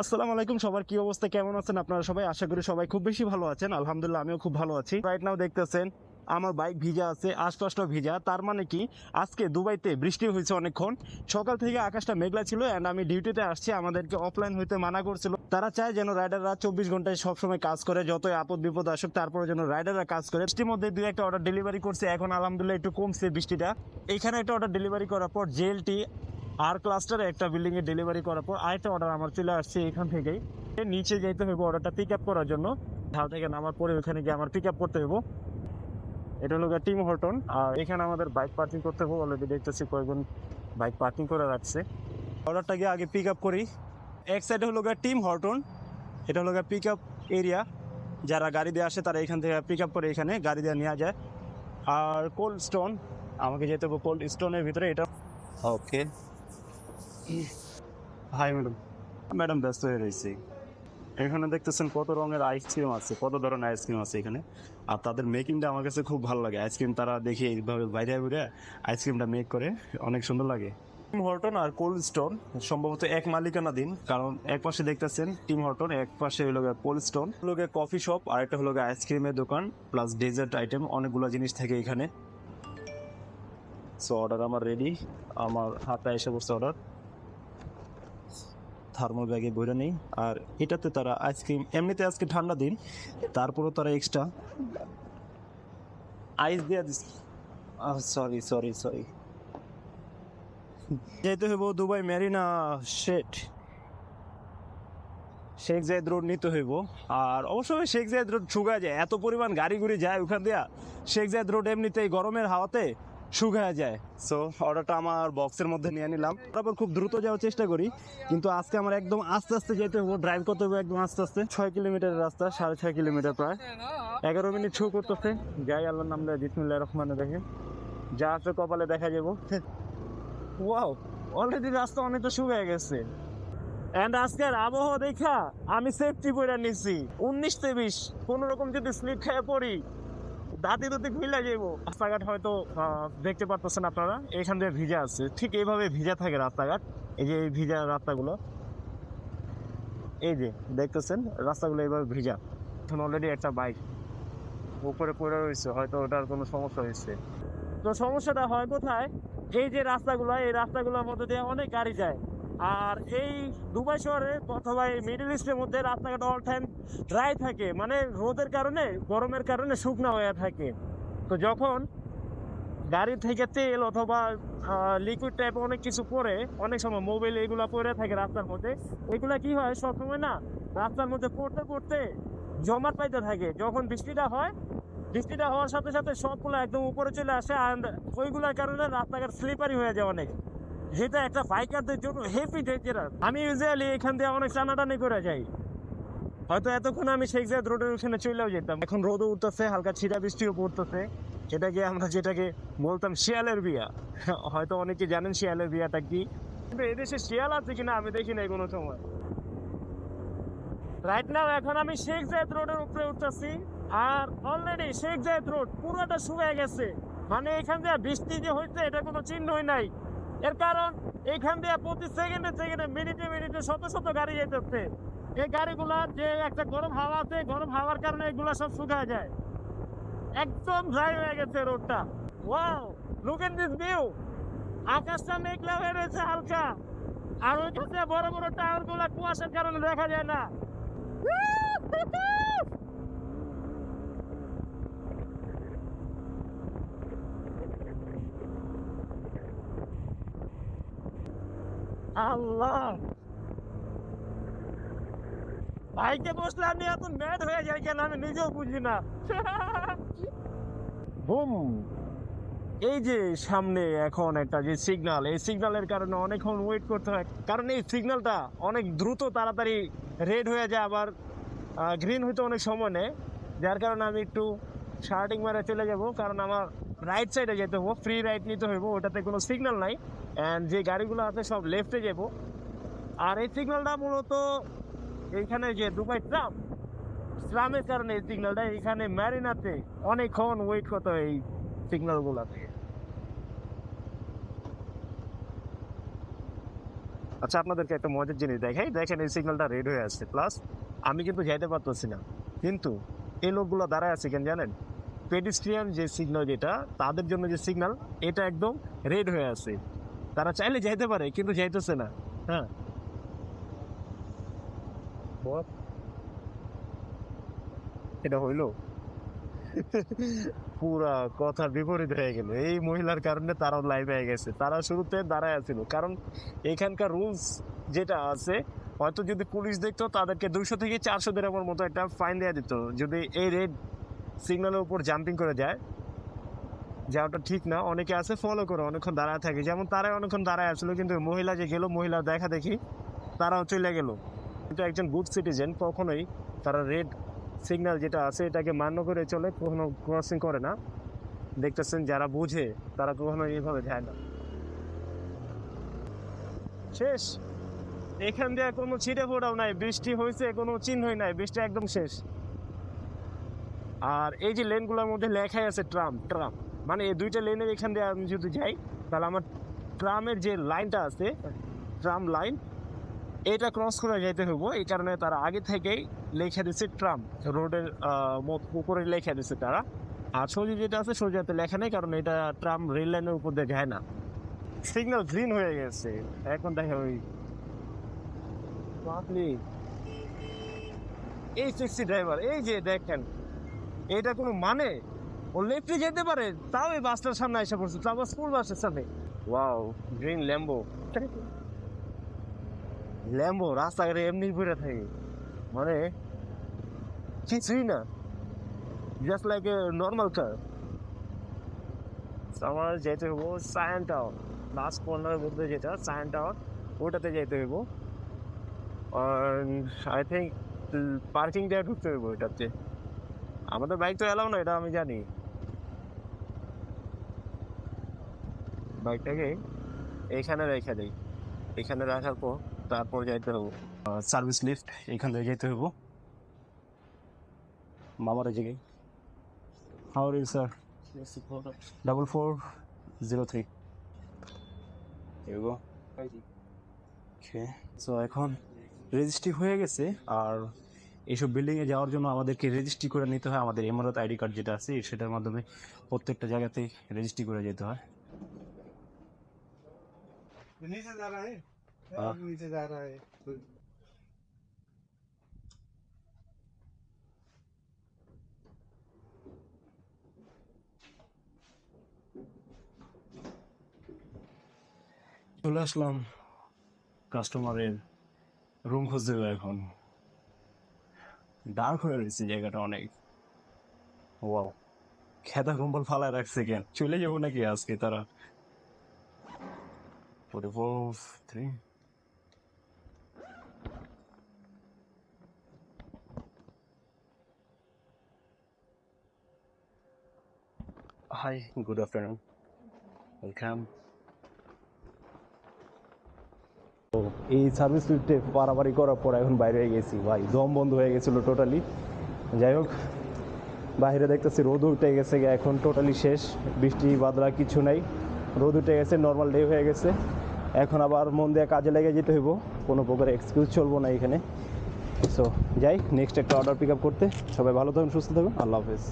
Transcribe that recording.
আসসালামু আলাইকুম, সবার কি অবস্থা, কেমন আছেন আপনারা সবাই? আশা করি সবাই খুব বেশি ভালো আছেন। আলহামদুলিল্লাহ, আমিও খুব ভালো আছি। রাইট নাও দেখতেছেন, আমার বাইক ভিজা আছে আশপাশটা ভিজা। তার মানে কি, আজকে দুবাইতে বৃষ্টি হয়েছে অনেকক্ষণ। সকাল থেকে আকাশটা মেঘলা ছিল অ্যান্ড আমি ডিউটিতে আসছি। আমাদেরকে অফলাইন হইতে মানা করছিল। তারা চায় যেন রাইডাররা চব্বিশ ঘন্টায় সবসময় কাজ করে, যতই আপদ বিপদ আসুক তারপরে যেন রাইডাররা কাজ করে। বৃষ্টির মধ্যে দুই একটা অর্ডার ডেলিভারি করছে। এখন আলহামদুলিল্লাহ একটু কমছে বৃষ্টিটা। এখানে একটা অর্ডার ডেলিভারি করার পর জেএলটি আর ক্লাস্টারে একটা বিল্ডিং এ ডেলিভারি করার পর আরেকটা অর্ডার আমার চলে আসছে এখান থেকেই। নিচে যেতে হবে অর্ডারটা পিক আপ করার জন্য। ঢাল থেকে নামার পরে ওখানে গিয়ে আমার পিক আপ করতে হবে এটা হলো টিম হটন আর এখানে আমাদের বাইক পার্কিং করতে হবে অলরেডি দেখতেছি কয়েকজন বাইক পার্কিং করে রাখছে। অর্ডারটা গিয়ে আগে পিক আপ করি। এক সাইডে হলো গিয়ে টিম হটন এটা হলো গিয়ে পিক আপ এরিয়া যারা গাড়ি দিয়ে আসে তারা এখান থেকে পিক আপ করে এখানে গাড়ি দিয়ে নেওয়া যায়। আর কোল্ড স্টোন আমাকে যেতে হবে কোল্ড স্টোনের ভিতরে। এটা ওকে হাই ম্যাডাম ম্যাডাম ব্যস্ত হয়ে রয়েছে। এখানে দেখতেছেন কত রঙের আইসক্রিম আছে, কত ধরনের আইসক্রিম আছে এখানে। আর তাদের মেকিংটা আমার কাছে খুব ভালো লাগে। আইসক্রিম তারা দেখি এইভাবে বাইরে বাইরে আইসক্রিমটা মেক করে, অনেক সুন্দর লাগে। টিম হর্টন আর কোল্ড স্টোন সম্ভবত এক মালিকানাধীন, কারণ এক পাশে দেখতেছেন টিম হর্টন এক পাশে হলো কোল্ড স্টোন হলো কফি শপ আর একটা হলো আইসক্রিমের দোকান প্লাস ডেজার্ট আইটেম অনেকগুলো জিনিস থাকে এখানে। সো অর্ডার আমার রেডি আমার হাতে এসে বসছে অর্ডার থার্মাল ব্যাগে বইরে নেই। আর এটাতে তারা আইসক্রিম, এমনিতে আজকে ঠান্ডা দিন, তারপরও তারা এক্সট্রা আইস দিয়ে দিস সরি সরি সরি যেতে হইব দুবাই, মেরিনা শেট শেখ জায়দ রোড নিতে হইব। আর অবশ্যই শেখ জায়দ রোড শুকায় যায়, এত পরিমাণ গাড়ি গুড়ি যায় ওখান দিয়া। শেখ জায়দ রোড এমনিতেই গরমের হাওয়াতে শুকায় যায়। সো অর্ডারটা আমার বক্সের মধ্যে নিয়ে নিলাম। তারপর খুব দ্রুত যাওয়ার চেষ্টা করি। কিন্তু আজকে আমার একদম আস্তে আস্তে যেতে হবে। ড্রাইভ করতে হবে একদম আস্তে আস্তে। ছয় কিলোমিটার রাস্তা, সাড়ে ছয় কিলোমিটার প্রায়। এগারো মিনিট শো করতেছে। যাই, আল্লাহর নাম দেয় বিসমুল্লাহ রহমানে দেখে যা আছে কপালে দেখা যাব। ওয়াও অলরেডি রাস্তা অনেকটা শুকিয়ে গেছে। এন্ড আজকের আবহাওয়া দেখা, আমি সেফটি পরে নিছি। উনিশ তে বিশ কোনো রকম যদি স্লিপ খেয়ে পড়ি দাঁতে দাঁতে খুলে যাব রাস্তাঘাট হয়তো দেখতে পারতেছেন আপনারা। এখান দিয়ে ভিজা আছে। ঠিক এইভাবে ভিজা থাকে রাস্তাঘাট। এই যে এই ভিজা রাস্তাগুলো। এই যে, দেখতেছেন? রাস্তাগুলো এইভাবে ভিজা। এখন অলরেডি একটা বাইক উপরে পড়ে রয়েছে। হয়তো ওটার কোনো সমস্যা হয়েছে। তো সমস্যাটা হয় কোথায়? এই যে রাস্তাগুলো, এই রাস্তাগুলোর মধ্যে দিয়ে অনেক গাড়ি যায়। আর এই দুবাই শহরে অথবা এই মিডল ইস্টের মধ্যে রাস্তাঘাট অল টাইম ড্রাই থাকে মানে রোদের কারণে, গরমের কারণে শুকনো হয়ে থাকে। তো যখন গাড়ি থেকে তেল অথবা লিকুইড টাইপ অনেক কিছু পরে, অনেক সময় মোবাইল এগুলো পরে থাকে রাস্তার মধ্যে, এগুলা কি হয়, সবসময় না রাস্তার মধ্যে পড়তে পড়তে জমাট পাইতে থাকে। যখন বৃষ্টিটা হয়, বৃষ্টিটা হওয়ার সাথে সাথে সবগুলো একদম উপরে চলে আসে অ্যান্ড ওইগুলোর কারণে রাস্তাঘাট স্লিপারি হয়ে যায় অনেক। যেটা একটা বাইকারদের জন্য হেভি ডেঞ্জারাস আমি ইউজুয়ালি এখান দিয়ে অনেক টানাটানি করে যাই। হয়তো এতক্ষণ আমি শেখ জায়দ রোডের ওখানে চলেও যেতাম। এখন রোদও উঠতেছে, হালকা ছিটা বৃষ্টিও পড়তেছে। এটাকে আমরা যেটাকে বলতাম শিয়ালের বিয়া। হয়তো অনেকে জানেন শিয়ালের বিয়াটা কি। কিন্তু এদেশে শিয়াল আছে কিনা আমি দেখি নাই কোনো সময়। রাইট নাও এখন আমি শেখ জায়দ রোডের উপরে উঠতেছি। আর অলরেডি শেখ জায়দ রোড পুরোটা শুকিয়ে গেছে। মানে এখান দিয়ে বৃষ্টি যে হয়েছে এটা কোনো চিহ্নই নাই। এর কারণ এখান দিয়ে প্রতি সেকেন্ডে সেকেন্ডে মিনিটে মিনিটে শত শত গাড়ি যেতেছে। এই গাড়িগুলার যে একটা গরম হাওয়া আছে, গরম হাওয়ার কারণে এগুলা সব শুকায় যায়। একদম ড্রাই হয়ে গেছে রোডটা। Wow look at this view আকাশটা মেঘলা হয়ে রয়েছে হালকা। আর ওই কাছে বড় বড় টাওয়ারগুলা কুয়াশার কারণে দেখা যায় না। আল্লাহ। বাইকে বসলে আমি এত ম্যাড হয়ে যাই কেন আমি নিজেও বুঝি না। বুম। এই যে সামনে এখন একটা যে সিগন্যাল এই সিগন্যালের কারণে অনেকক্ষণ ওয়েট করতে হয়। কারণ এই সিগনালটা অনেক দ্রুত তাড়াতাড়ি রেড হয়ে যায় আবার গ্রিন হইতে অনেক সময় নেয়। যার কারণে আমি একটু শার্টিং মারে চলে যাব, কারণ আমার রাইট সাইডে যেতে হব ফ্রি রাইট নিতে হইব, ওটাতে কোনো সিগনাল নাই। অ্যান্ড যে গাড়িগুলো আছে সব লেফটে যাব। আর এই সিগন্যালটা মূলত এইখানে যে দুবাই ট্রাম ট্রামের কারণে এই সিগন্যালটা এখানে ম্যারিনাতে অনেকক্ষণ ওয়েট করতে হয় এই সিগন্যালগুলোতে আচ্ছা আপনাদেরকে একটা মজার জিনিস দেখাই। দেখেন এই সিগন্যালটা রেড হয়ে আছে প্লাস আমি কিন্তু যাইতে পারতেছি না। কিন্তু এই লোকগুলো দাঁড়ায় আছে কেন জানেন? পেডিস্ট্রিয়ান যে সিগন্যাল যেটা, তাদের জন্য যে সিগন্যাল এটা একদম রেড হয়ে আছে। তারা চাইলে যাইতে পারে, কিন্তু যাইতেছে না। হ্যাঁ। এটা হইল? পুরা কথার বিপরীত হয়ে গেল। এই মহিলার কারণে তারাও লাইভ হয়ে গেছে। তারা শুরুতে দাঁড়ায় আছিল। কারণ এখানকার রুলস যেটা আছে, হয়তো যদি পুলিশ দেখতো, তাদেরকে দুইশো থেকে চারশো দেড়ামের মতো একটা ফাইন দেওয়া দিত। যদি এই রেড সিগন্যালের উপর জাম্পিং করে যায় যাওয়াটা ঠিক না, অনেকে আছে ফলো করে, অনেকক্ষণ দাঁড়ায় থাকে। যেমন তারাই অনেকক্ষণ দাঁড়ায় আসলো, কিন্তু মহিলা যে গেলো, মহিলা দেখা দেখি, তারাও চলে গেল। কিন্তু একজন গুড সিটিজেন কখনোই তারা রেড সিগন্যাল যেটা আছে, এটাকে মান্য করে চলে, কখনো ক্রসিং করে না। দেখতেছেন যারা বুঝে, তারা কখনো এইভাবে যায় না। শেষ। এখান দিয়ে কোনো ছিটে ফোটাও নাই, বৃষ্টি হয়েছে, কোনো চিহ্নই নাই, বৃষ্টি একদম শেষ। আর এই যে লেনগুলোর মধ্যে লেখাই আছে ট্রাম ট্রাম মানে এই দুইটা লেনের এখান দিয়ে আমি যদি যাই, তাহলে আমার ট্রামের যে লাইনটা আছে, ট্রাম লাইন এটা ক্রস করে যেতে হব এই কারণে তারা আগে থেকেই লেখা দিচ্ছে ট্রাম। রোডের মত উপরে লেখা দিচ্ছে তারা। আর সোজা যেটা আছে সোজাতে লেখা নেই, কারণ এটা ট্রাম রেল লাইনের উপর দিয়ে যায় না। সিগন্যাল গ্রিন হয়ে গেছে। এখন দেখে ওই। এই ট্যাক্সি ড্রাইভার এই যে দেখেন, এটা কোনো মানে? ও লেফটে যেতে পারে, তাও এই বাসটার সামনে এসে পড়ছে, তাও আবার স্কুল বাসের সামনে। Wow, green Lambo. ল্যাম্বো, রাস্তাঘাটে এমনি ঘুরে থাকে। মানে কিছুই না। Just like a normal car আমার যেতে হব সায়েন টাওয়ার। লাস্ট কর্নারের মধ্যে যেটা, সায়েন টাওয়ার, ওটাতে যেতে হইব। আই থিঙ্ক পার্কিং দিয়ে ঢুকতে হইব এটাতে আমাদের বাইক তো এলাও না, এটা আমি জানি। বাইকটাকে এইখানে রেখে দিই। এখানে রাখার পর তারপর যাইতে হব। সার্ভিস লিফট এখান থেকে যেতে হব। মামার জায়গায়। How are you sir double four zero three এগো ওকে সো এখন রেজিস্ট্রি হয়ে গেছে। আর এইসব বিল্ডিংয়ে যাওয়ার জন্য আমাদেরকে রেজিস্ট্রি করে নিতে হয়। আমাদের এমআরত আইডি কার্ড যেটা আছে, সেটার মাধ্যমে প্রত্যেকটা জায়গাতেই রেজিস্ট্রি করে যেতে হয়। नीचे जा रहा है हाँ। नीचे जा रहा है চলে আসলাম কাস্টমারের রুম খুঁজতে হবে এখন ডার্ক হয়ে রয়েছে জায়গাটা অনেক ওয়াও খেতা কম্বল ফালায় রাখছে কেন চলে যাবো নাকি আজকে তারা Forty four three hi good afternoon welcome এই সার্ভিস লিফটে পারাপারি করার পর এখন বাইরে হয়ে গেছি। ভাই, দম বন্ধ হয়ে গেছিল টোটালি যাই হোক, বাইরে দেখতেছি রোদ উঠে গেছে, এখন টোটালি শেষ। বৃষ্টি বাদলা কিছু নাই। রোদ উঠে গেছে নর্মাল ডে হয়ে গেছে। এখন আবার মন দিয়ে কাজে লেগে যেতে হইব, কোনো প্রকার এক্সকিউজ চলবো না এখানে। সো যাই নেক্সট একটা অর্ডার পিক আপ করতে। সবাই ভালো থাকুন, সুস্থ থাকুন, আল্লাহ হাফেজ।